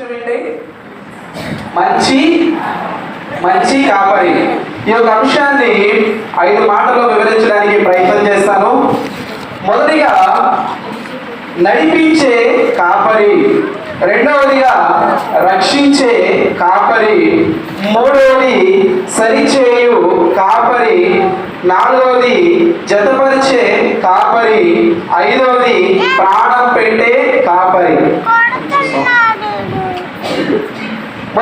చూడండి. మంచి మంచి కాపరి. ఈ యొక్క అంశాన్ని ఐదు మాటల్లో వివరించడానికి ప్రయత్నం చేస్తాను. మొదటిగా నడిపించే కాపరి. రెండవదిగా రక్షించే కాపరి. మూడవది సరిచేయు కాపరి. నాలుగవది జతపరిచే కాపరి. ఐదవది ప్రాణం పెట్టే కాపరి.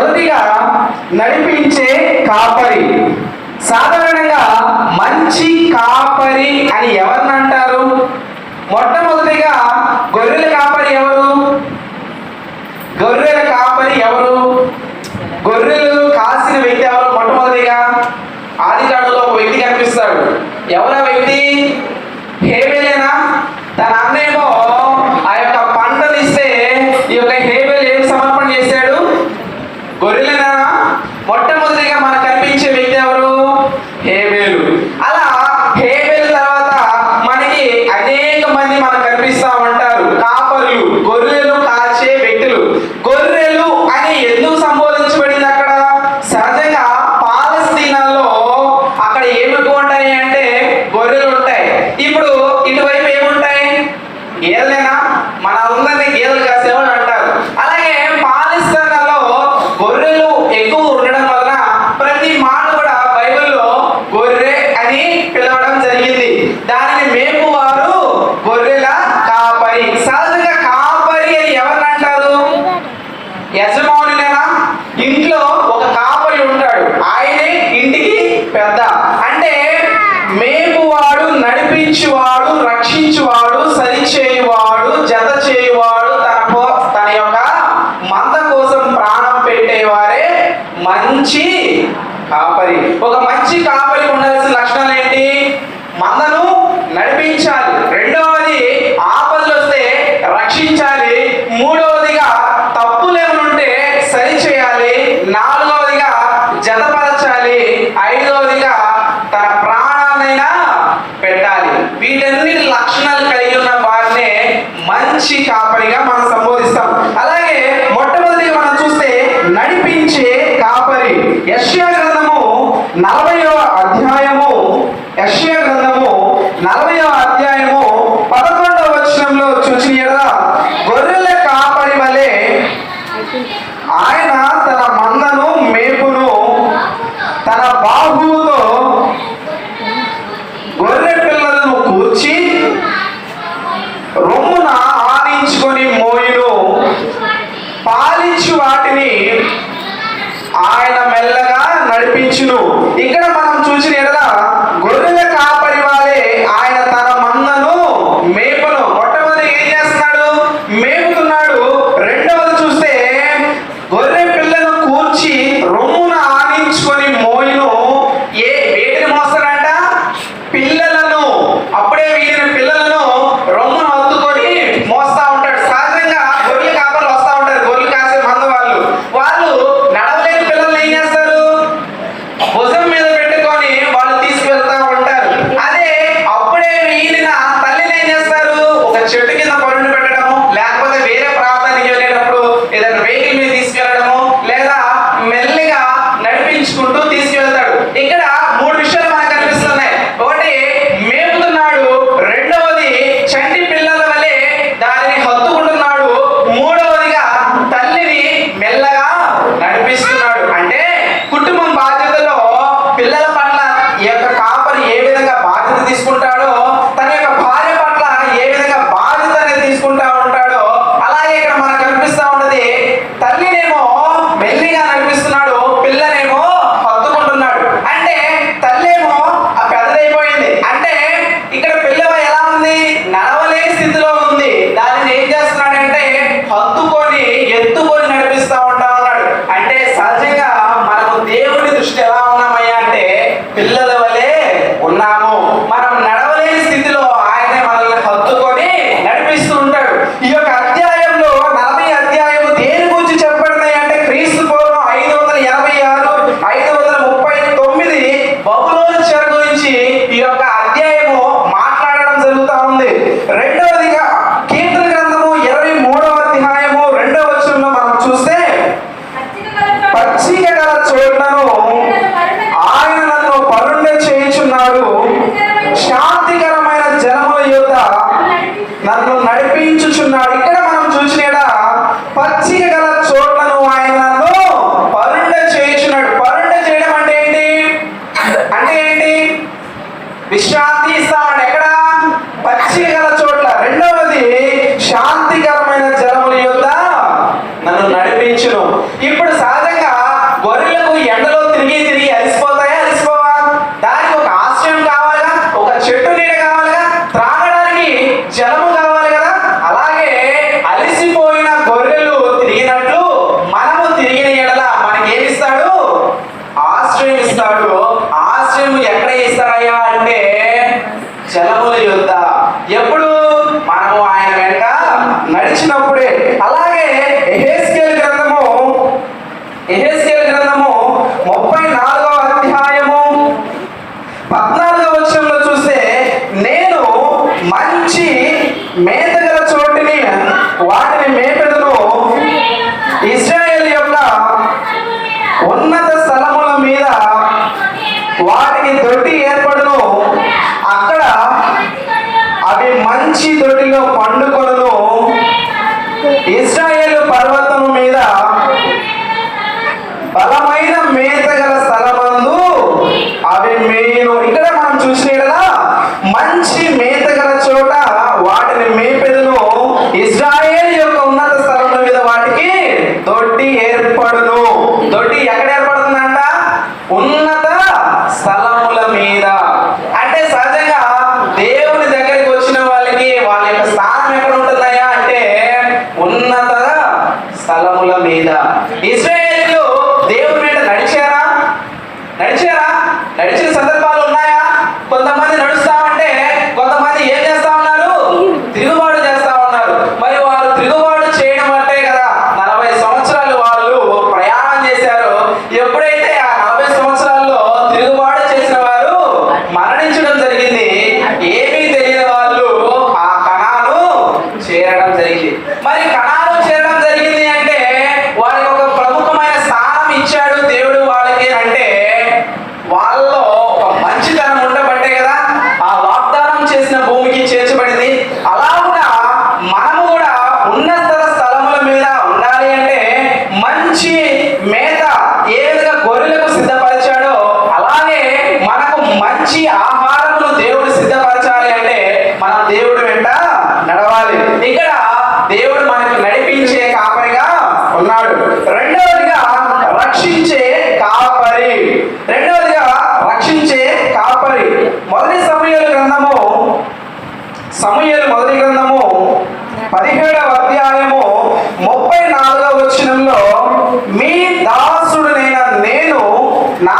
మొదటిగా నడిపించే కాపరి. సాధారణంగా మంచి కాపరి అని ఎవరిని అంటారు? మొట్టమొదటిగా గొర్రెల కాపరి ఎవరు? గొర్రెల కాపరి ఎవరు? గొర్రెలు కాసిన వ్యక్తి ఎవరు? మొట్టమొదటిగా ఆదికాండలో ఒక వ్యక్తి కనిపిస్తాడు. ఎవరా వ్యక్తి? యజమానులైనా ఇంట్లో ఒక కాపరి ఉంటాడు. ఆయనే ఇంటికి పెద్ద. అంటే మేపువాడు నడిపించువాడు రక్షించువాడు సరిచేయువాడు జత చేయువాడు తన తన యొక్క మంద కోసం ప్రాణం పెట్టేవారే మంచి కాపరి. ఒక మంచి కాపరి నలభై మంచి మేత గల చోటిని వాటిని మేత దేవుడు వెంట నడవాలి. ఇక్కడ దేవుడు మనకి నడిపించే కాపరిగా ఉన్నాడు. రెండవదిగా రక్షించే కాపరి. రెండవదిగా రక్షించే కాపరి. మొదటి సమయాల గ్రంథము సమయాలు మొదటి గ్రంథము పదిహేడవ అధ్యాయము ముప్పై నాలుగవ వచ్చినంలో మీ దాసుడు నేను నా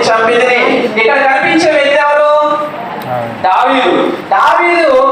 చంపితిని. ఇక్కడ కనిపించే వ్యక్తి ఎవరు? దావీదు. దావీదు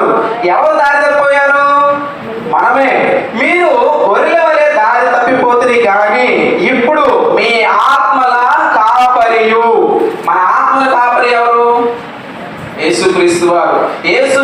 ఉన్నారు ఎవరు దారి తప్పిపోయారు? మనమే. మీరు గొర్రెల వలె దారి తప్పిపోతుంది కానీ ఇప్పుడు మీ ఆత్మల కాపరియు మన ఆత్మల కాపరి ఎవరు? యేసుక్రీస్తు వారు. యేసు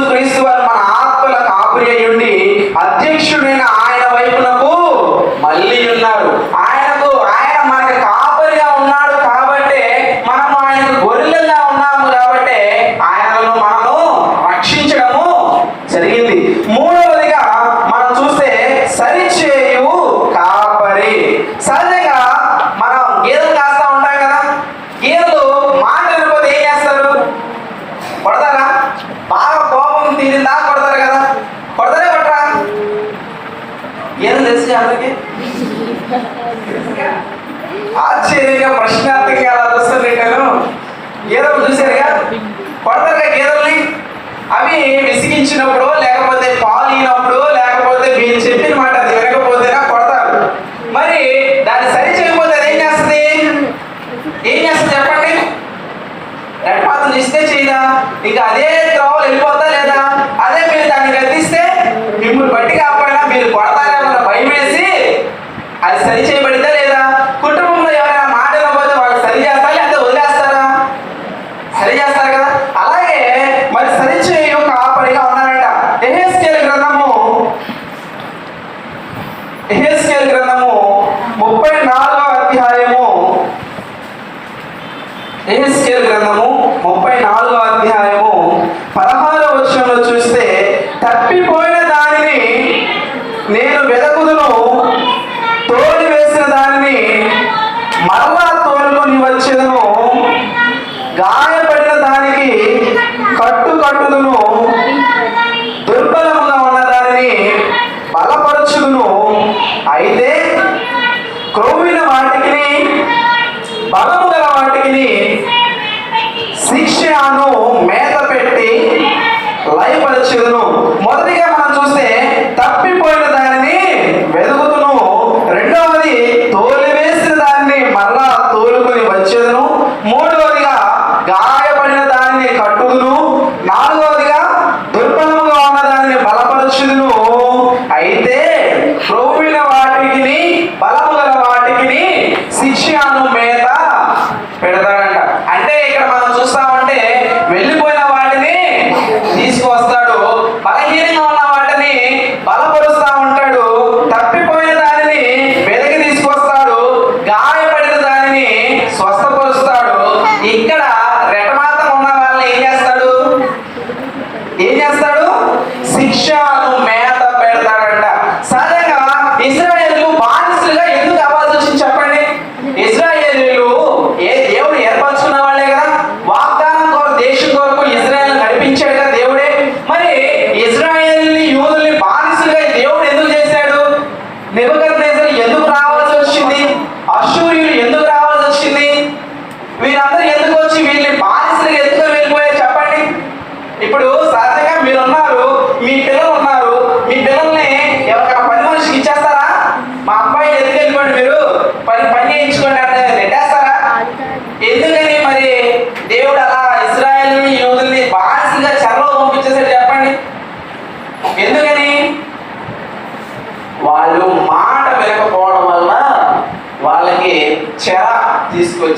ఆశ్చర్యంగా ప్రశ్నార్థంగా అలా చూస్తుంది నేను ఏదో చూసారుగా కొడతారుగా గేదెల్ని? అవి విసిగించినప్పుడు లేకపోతే పాలు ఇనప్పుడు లేకపోతే మీరు చెప్పిన మాట అది వినకపోతేనా కొడతారు. మరి దాన్ని సరి చేయకపోతే ఏం చేస్తుంది? ఏం చేస్తుంది చెప్పండి. నడపాతం ఇస్తే చేయదా? ఇంకా అదే త్రోవలు వెళ్ళిపోతా లేదా? అదే మీరు దాన్ని గతిస్తే మిమ్మల్ని బట్టి కాపాడినా మీరు కొడతారేమో భయం వేసి అది సరి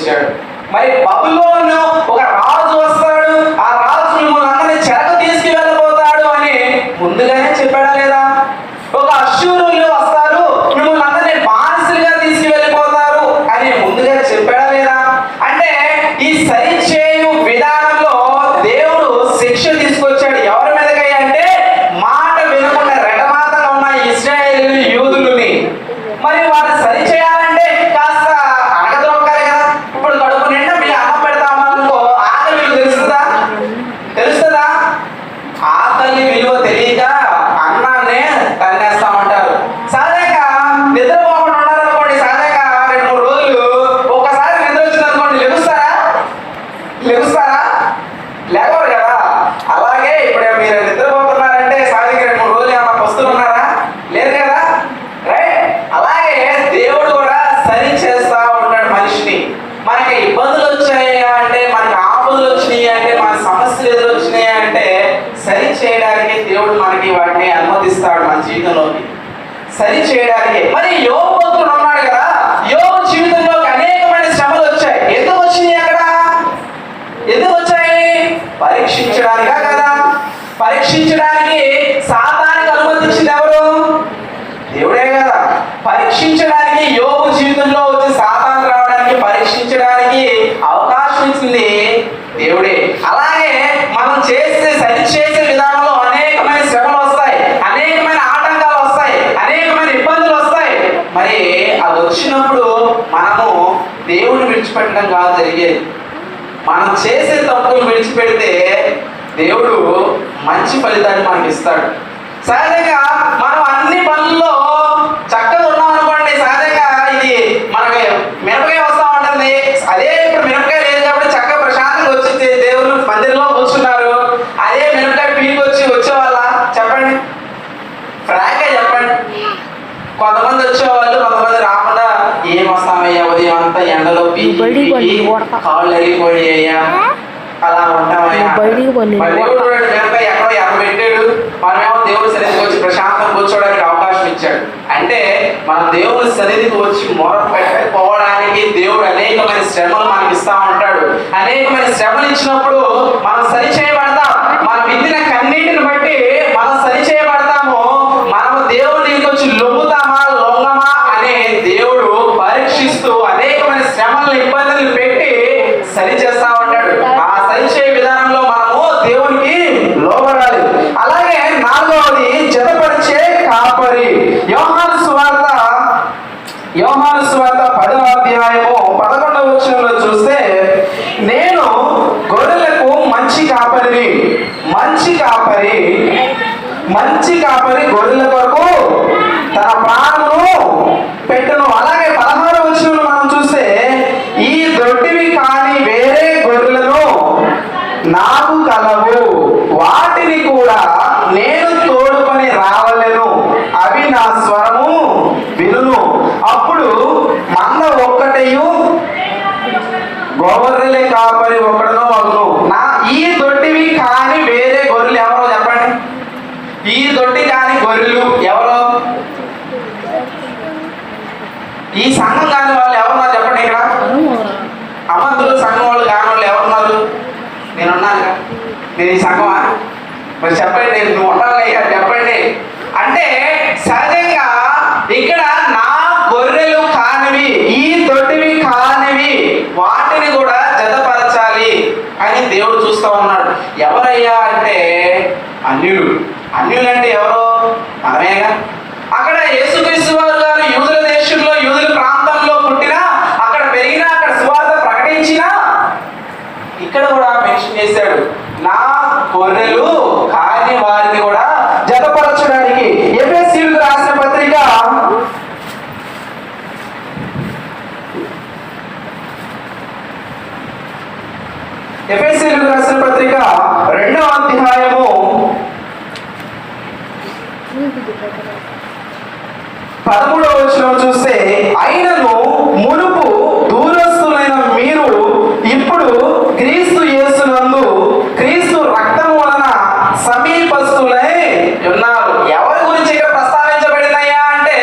చేశాడు. మరి బబులోన్ ఒక రాజు వస్తాడు. ఆ రాజు మిమ్మల్ని అందరినీ చెరకు తీసుకువెళ్ళబోతాడు అని ముందుగానే చెప్పాడు. పరీక్షించడానికి సాతానికి అనుమతించింది ఎవరు? దేవుడే కదా. పరీక్షించడానికి యోగు జీవితంలో వచ్చి సాతాన్ రావడానికి పరీక్షించడానికి అవకాశం ఇచ్చింది దేవుడే. అలాగే మనం చేసే సరి చేసే విధానంలో అనేకమైన శ్రమలు వస్తాయి అనేకమైన ఆటంకాలు వస్తాయి అనేకమైన ఇబ్బందులు వస్తాయి. మరి అది వచ్చినప్పుడు మనము దేవుడిని విడిచిపెట్టడం కాదు జరిగేది. మనం చేసే తప్పులు విడిచిపెడితే దేవుడు మంచి ఫలితాన్ని మనకి ఇస్తాడు సహజంగా మనం అన్ని పనుల్లో చక్కగా ఉన్నాం అనుకోండి సహజంగా ఇది మనకి మిరపకాయ వస్తా ఉంటుంది. అదే ఇప్పుడు మిరపకాయ లేదు కాబట్టి చక్కగా ప్రశాంతంగా వచ్చి దేవుడు మందిరంలో కూర్చున్నారు. అదే మిరపకాయ పీకి వచ్చి వచ్చేవాళ్ళ? చెప్పండి. ఫ్రాంక్గా చెప్పండి. కొంతమంది వచ్చేవాళ్ళు కొంతమంది రాకుండా ఏం వస్తామయ్యా? ఉదయం అంతా ఎండలో పీకి. కాళ్ళు అరిగిపోయాయ్యా అలా ఉంటామయ్యా బయటికి దేవుడు వెనక ఎక్కడో ఎక్కడ పెట్టాడు. మనమేమో దేవుడి సన్నిధికి వచ్చి ప్రశాంతం కూర్చోవడానికి అవకాశం ఇచ్చాడు. అంటే మన దేవుడి సన్నిధికి వచ్చి మొర పెట్టకపోవడానికి దేవుడు అనేకమైన శ్రమలు మనకి ఇస్తా ఉంటాడు. అనేకమైన శ్రమలు ఇచ్చినప్పుడు మనం సరి చేయబడతాం. మనం విద్దిన కన్నీటిని బట్టి మనం సరి చేయబడతాము. మనము దేవుడికి వచ్చి లొంగుతామా లొంగమా అనే దేవుడు పరీక్షిస్తూ అనేకమైన శ్రమలను ఇబ్బందులు పెట్టి సరి చేస్తా ఉంటాడు ఆ సరి చేయ విధానంలో మనము దేవునికి లోబడాలి అలాగే నాలుగవది జతపరిచే కాపరి యోహాను సువార్త యోహాను సువార్త పదవ అధ్యాయము పదకొండవ వచనంలో చూస్తే నేను గొర్రెలకు మంచి కాపరిని మంచి కాపరి మంచి కాపరి గొర్రెల కాపరి ఒకడును అగును నా ఈ దొడ్డివి కాని వేరే గొర్రెలు ఎవరో చెప్పండి. ఈ దొడ్డి కాని గొర్రెలు ఎవరో? ఈ సంఘం కాని వాళ్ళు ఎవరున్నారు చెప్పండి ఇక్కడ? అమంతులు సంఘం వాళ్ళు కాని వాళ్ళు ఎవరున్నారు? నేనున్నాను నేను ఈ సంఘమా? మరి చెప్పండి నేను నువ్వు ఉండాలి జతపరచాలి అని దేవుడు చూస్తూ ఉన్నాడు. ఎవరయ్యా అంటే అన్యులు. అన్యులు అంటే ఎవరు? మనమేగా. అక్కడ యేసుక్రీస్తు వారు గారు యూదుల దేశంలో యూదుల ప్రాంతంలో పుట్టినా అక్కడ పెరిగినా అక్కడ సువార్త ప్రకటించినా ఇక్కడ కూడా మెన్షన్ చేశాడు. నా గొర్రెలు కాని వారిని కూడా జతపరచడానికి ఎఫ్ఎస్సీలకు రాసిన పత్రిక ఎఫ్ఎస్సీలకు రాసిన పత్రిక రెండవ అధ్యాయము. పదమూడవ వచనం చూస్తే అయినను మునుపు దూరస్తులైన మీరు ఇప్పుడు క్రీస్తు యేసునందు క్రీస్తు రక్తము వలన సమీపస్తులై ఉన్నారు ఎవరి గురించి ఇక్కడ ప్రస్తావించబడిందయ్యా అంటే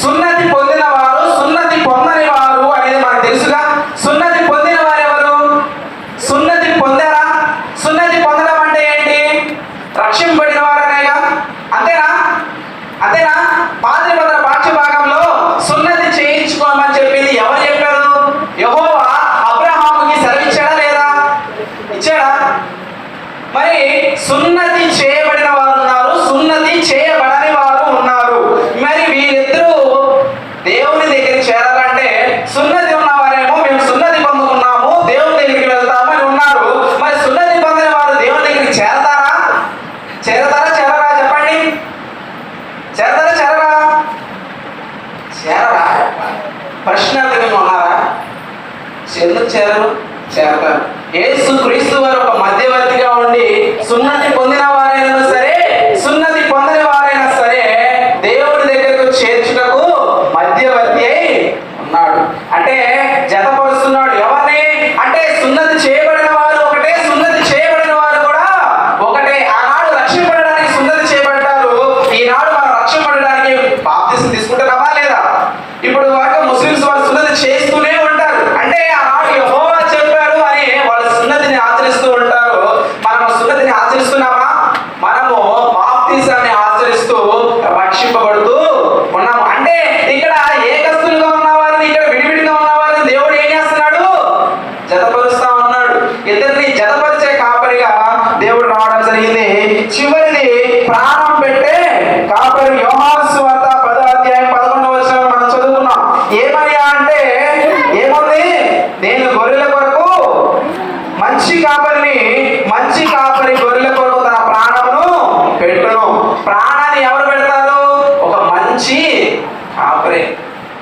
సున్నతి పొందిన వారు సున్నతి పొందని వారు అనేది మనకు తెలుసుగా సున్నతి పొందిన వారు ఎవరు సున్నతి పొందారా సున్నతి పొందడం అంటే ఏంటి రక్షింపబడిన వారనేగా అంతేనా అంతేనా పాత నిబంధన పాఠ్య భాగంలో సున్నతి చేయించుకోమని చెప్పింది ఎవరు చెప్పారు యెహోవా అబ్రహాముకి సెలవిచ్చాడా లేదా ఇచ్చాడా మరి సున్నతి చేయబడిన వారు ఉన్నారు సున్నతి చేయబడని వారు ఉన్నారు మరి వీరిద్దరూ దేవుని దగ్గరికి చేరాలంటే సున్నతి ఉన్నవారేమో మేము సున్నతి పొందుకున్నాము దేవుని దగ్గరికి వెళ్తాము అని ఉన్నారు మరి సున్నతి పొందిన వారు దేవుని దగ్గరికి చేరతారా చేరతారా చేరరా చెప్పండి చేరతారా చేరరా చేరరా ప్రశ్నార్థకంగా ఉన్నారా ఎందుకు చేరరు చేరతారు ఏసు క్రీస్తు వారు ఒక మధ్యవర్తిగా ఉండి సున్నతి పొందిన వారైనా సరే సున్నతి పొందని వారైనా సరే దేవుడి దగ్గరకు చేర్చుటకు మధ్యవర్తి అయి ఉన్నాడు అంటే జతపరుస్తున్నాడు ఎవరిని అంటే సున్నతి చేయబడిన వారు ఒకటే సున్నతి చేయబడిన వారు కూడా ఒకటే ఆనాడు రక్షింపడడానికి సున్నతి చేయబడ్డారు ఈనాడు మనం రక్షింపడడానికి బాప్తిసం తీసుకుంటున్నామా లేదా ఇప్పుడు వరకు ముస్లిమ్స్ వాళ్ళు సున్నతి చేస్తూనే ఉంటారు అంటే ఆనాడు యెహోవా చెప్పారు అని వాళ్ళు సున్నతిని ఆచరిస్తూ ఉంటారు మన ఆచరిస్తున్నామా మనము బాప్తిజాన్ని ఆచరిస్తూ రక్షింపబడుతూ ఉన్నాము అంటే ఇక్కడ ఏకస్తులుగా ఉన్న వారిని ఇక్కడ విడివిడిగా ఉన్న వారిని దేవుడు ఏం చేస్తున్నాడు జతపరుస్తా ఉన్నాడు ఇద్దరిని జతపరిచే కాపరిగా దేవుడు రావడం జరిగింది చివరిది ప్రాణం పెట్టే కాపరి యోహాసు వార్త పదో అధ్యాయం పదకొండవ వచనం మనం చదువుకున్నాం ఏమయ్యా అంటే ఏముంది నేను గొర్రెల కొరకు మంచి కాపరిని మంచి కాపరి గొర్రెల కొరకు తన ప్రాణమును పెట్టును ప్రాణాన్ని ఎవరు పెడతారు ఒక మంచి కాపరి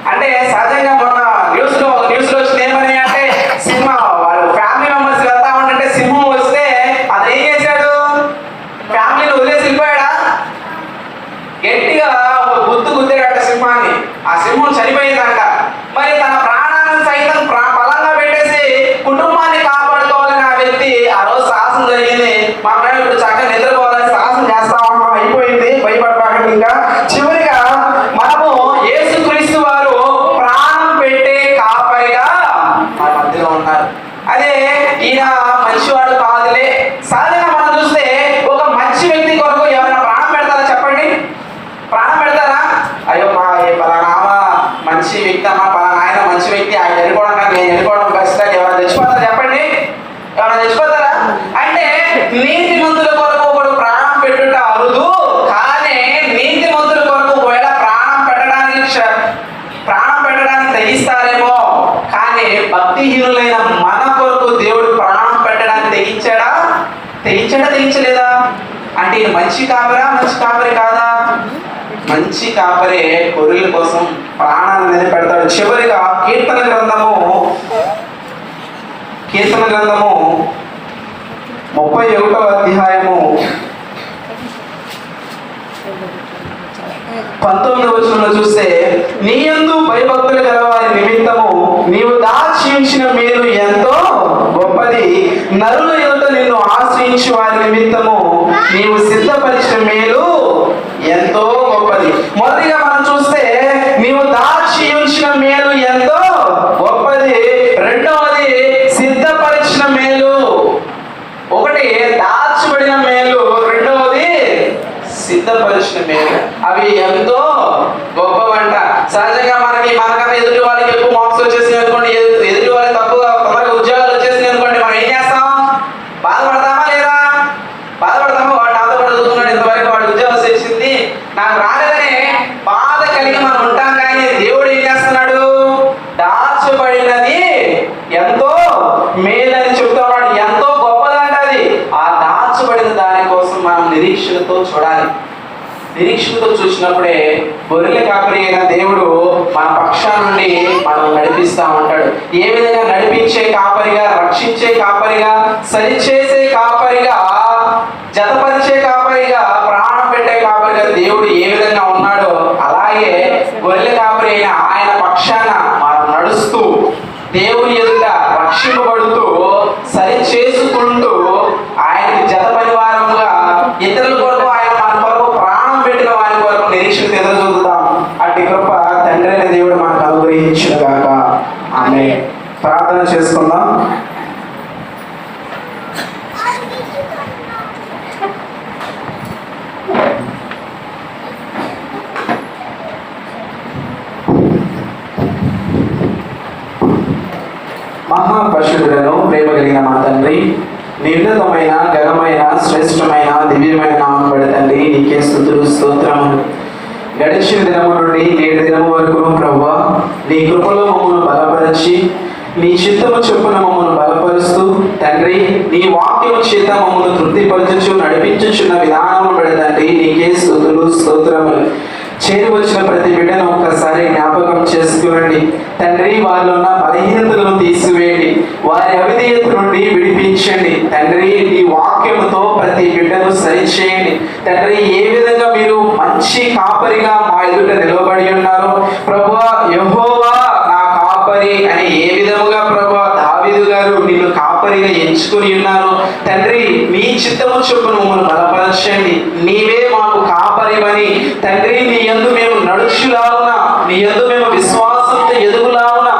అంటే సహజంగా మొన్న న్యూస్లో న్యూస్లో వచ్చింది ఏమని అంటే సింహ వాళ్ళు ఫ్యామిలీ మెంబర్స్ వెళ్తా ఉంటే సింహం వస్తే అది ఏం చేశాడు ఫ్యామిలీని వదిలేసి వెళ్ళిపోయాడా గట్టిగా ఒక గుద్దు గుద్దాడట సింహాన్ని ఆ సింహం చనిపోయిందంట మరి తన ప్రాణాలను సైతం ప్రా- బలంగా పెట్టేసి కుటుంబాన్ని కాపాడుకోవాలని ఆ వ్యక్తి ఆ రోజు సాహసం జరిగింది మా మేడం ఇప్పుడు చక్కగా నిద్రపోవాలని సాహసం చేస్తా ఉన్నాం అయిపోయింది భయపడబాకండి ఇంకా చివరిగా మనము యేసుక్రీస్తు వారు ప్రాణం పెట్టే కాపరిగా మన మధ్యలో ఉన్నారు అదే ఈయన మంచివాడు కాదులే. సహజంగా మనం చూస్తే ఒక మంచి వ్యక్తి కొరకు ఎవరైనా ప్రాణం పెడతారా చెప్పండి? ప్రాణం పెడతారా? అయ్యో మా ఏ పలానా ఆమ మంచి వ్యక్తి అమ్మా పలానా ఆయన మంచి వ్యక్తి ఆయన చనిపోవడం నేను చనిపోవడం బెస్ట్ అని ఎవరైనా తెచ్చిపోతారా చెప్పండి? ఎవరైనా తెచ్చిపోతారా అంటే నీతి మంతుల కొరకు ఒకడు ప్రాణం పెట్టుట అరుదు కానీ నీతి మంతుల కొరకు ఒకవేళ ప్రాణం పెట్టడానికి క్ష- ప్రాణం పెట్టడానికి తెగిస్తారేమో కానీ భక్తిహీనులైన మన కొరకు దేవుడు ప్రాణం పెట్టడానికి తెగించాడా తెగించాడా తెగించలేదా అంటే మంచి కాపరా మంచి కాపరి కాదా? మంచి కాపరే గొర్రెల కోసం ప్రాణాన్ని అనేది పెడతాడు. చివరిగా కీర్తన గ్రంథము కీర్తన గ్రంథము ముప్పై ఒకటో అధ్యాయము పంతొమ్మిది వచనంలో చూస్తే నీ యందు భయభక్తులు గలవారి నిమిత్తము నీవు దాచి ఉంచిన మేలు ఎంతో గొప్పది. నరుల యువత నిన్ను ఆశ్రయించి వారి నిమిత్తము నీవు సిద్ధపరిచిన మేలు ఎంతో గొప్పది. మొదటిగా మనం చూస్తే నీవు దాచి ఉంచిన మేలు ఎంతో గొప్పది. రెండవది సిద్ధపరిచిన మేలు. ఒకటి దాచిబడిన మేలు. రెండవది సిద్ధపరిచిన మేలు. అవి ఎంతో గొప్పవంట. సహజంగా మనకి మనకన్నా ఎదుటి వాళ్ళకి ఎక్కువ మార్క్స్ వచ్చేసినాయి అనుకోండి ఎదు- ఎదుటి వాళ్ళకి తక్కువ తొందరగా ఉద్యోగాలు వచ్చేసినాయి అనుకోండి మనం ఏం చేస్తాం బాధపడతామా లేదా బాధపడతామా వాడు నాతో పాటు చదువుతున్నాడు ఇంతవరకు వాడు ఉద్యోగం వచ్చేసింది నాకు రాలేదని బాధ కలిగి మనం ఉంటాం కానీ దేవుడు ఏం చేస్తున్నాడు దాచబడినది ఎంతో మేలని చెప్తున్నాడు ఎంతో గొప్పదంట అది ఆ దాచబడిన దానికోసం మనం నిరీక్షణతో చూడాలి. నిరీక్షణతో చూసినప్పుడే గొర్రెల కాపరి అయిన దేవుడు మన పక్షా నుండి మనం నడిపిస్తా ఉంటాడు. ఏ విధంగా నడిపించే కాపరిగా రక్షించే కాపరిగా సరిచేసే కాపరిగా జతపరిచే కాపరిగా ప్రాణం పెట్టే కాపరిగా దేవుడు ఏ విధంగా ఉన్నాడో అలాగే గొర్రెల కాపరి అయిన ఆయన పక్షాన మనం నడుస్తూ దేవుని ఎదుట రక్షింపబడుతూ సరి చేసుకుంటూ ఆయనకి జత పరివారముగా ఇతరుల కొరకు ఆయన మన కొరకు ప్రాణం పెట్టిన వారి కొరకు నిరీక్షణ ఎదురు చూద్దాం అట్టి కృప తండ్రి అయిన దేవుడు మనకు అనుగ్రహించిన గాక ఆమె ప్రార్థన చేసుకుందాం. మహాపశుడులను ప్రేమ కలిగిన మా తండ్రి నిర్ణతమైన ఘనమైన శ్రేష్టమైన దివ్యమైన నామం బడి తండ్రి నీకే స్థుతులు స్తోత్రములు. గడిచిన దినము నుండి నేటి దినము వరకు ప్రభు నీ కృపలో మమ్మల్ని బలపరిచి నీ చిత్తము చొప్పున మమ్మల్ని బలపరుస్తూ తండ్రి నీ వాక్యము చేత మమ్మల్ని తృప్తిపరచుచు నడిపించుచున్న విధానము బడి నీకే స్థుతులు స్తోత్రములు. చేరి వచ్చిన ప్రతి బిడ్డను ఒక్కసారి జ్ఞాపకం చేసుకునండి. తండ్రి వారిలో ఉన్న బలహీనతలను తీసివేయండి. వారి అవిధేయత నుండి విడిపించండి. తండ్రి నీ వాక్యముతో ప్రతి బిడ్డను సరిచేయండి. తండ్రి ఏ విధంగా మీరు మంచి కాపరిగా మా ఎదుట నిలబడి ఉన్నారో ప్రభు యెహోవా నిన్ను ఎంచుకుని ఎంచుకొని ఉన్నారు తండ్రి నీ చిత్తము చొప్పున మమ్మల్ని బలపరచండి. నీవే మాకు కాపరివని. తండ్రి నీ యందు మేము నడుచులావున నీ యందు మేము విశ్వాసంతో ఎదుగులావున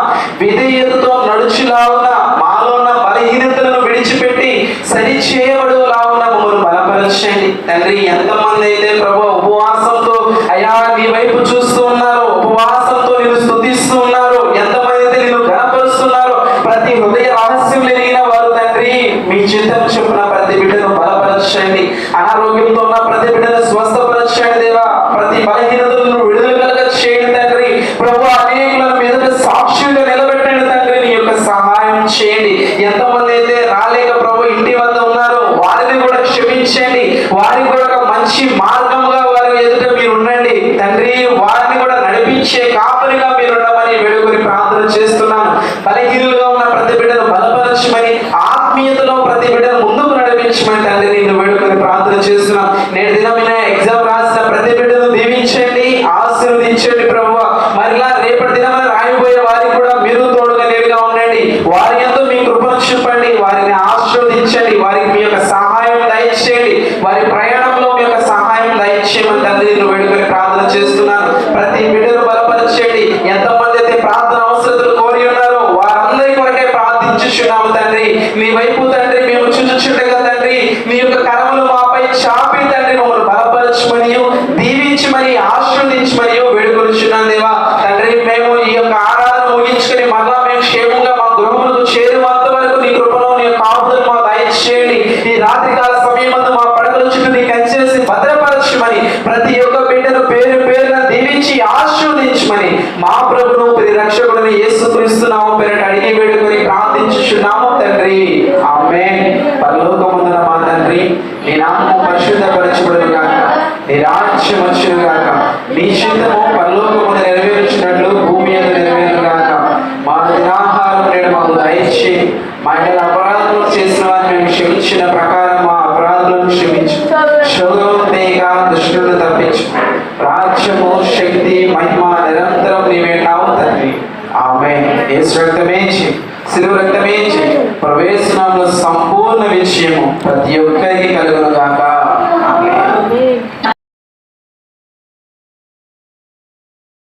విధేయతతో నడుచులావున మాలో ఉన్న బలహీనతలను విడిచిపెట్టి సరి చేయబడులావున మమ్మల్ని బలపరచండి. తండ్రి ఎంతమంది అయితే ప్రభు ఉపవాసంతో అయ్యా నీ వైపు చూస్తూ ఉన్నారు ఉపవాసంతో నేను స్థుతిస్తూ ఉన్నారు ఎంతమంది అయితే నేను గణపరుస్తున్నారు ప్రతి హృదయ రహస్యం ఎరిగిన వారు తండ్రి మీ చిత్తం చొప్పున ప్రతి బిడ్డను స్వస్థపరచండి అనారోగ్యంతో ఉన్న ప్రతి బిడ్డను స్వస్థపరచండి దేవా. ప్రతి బలహీనతలను విడుదల కలగ చేయండి తండ్రి. ప్రభు అనేకుల మీద సాక్షిగా నిలబెట్టండి తండ్రి. నీ యొక్క సహాయం చేయండి. ఎంతమంది అయితే రాలేక ప్రభు ఇంటి వద్ద ఉన్నారో వారిని కూడా క్షమించండి. వారికి కూడా ఒక మంచి మార్గంగా వారి ఎదుట మీరు ఉండండి. తండ్రి వారిని కూడా నడిపించే కాపరిగా మీరు ఉండమని వేడుకొని ప్రార్థన చేస్తున్నాను. బలహీనులుగా ఉన్న ప్రతి బిడ్డను బలపరచమని ఆత్మీయతలో ప్రతి బిడ్డను ముందుకు నడిపించమని చేస్తున్నాం నేటి దినమైన ఎగ్జామ్ రాత్రికాల సమయమందు మా పడకల చుట్టూ నీ కంచేసి భద్రపరచమని ప్రతి ఒక్క బిడ్డను పేరు పేరున దీవించి ఆశీర్వదించమని మా ప్రభును ప్రతి రక్షకుడిని యేసు క్రీస్తున్నాము పేరట అడిగి వేడుకొని ప్రార్థించున్నాము తండ్రి. ఆమె పరలోకముందున మా తండ్రి నీ నామము పరిశుద్ధపరచబడును గాక నీ రాజ్యం వచ్చును గాక నీ చిత్తము para Deus.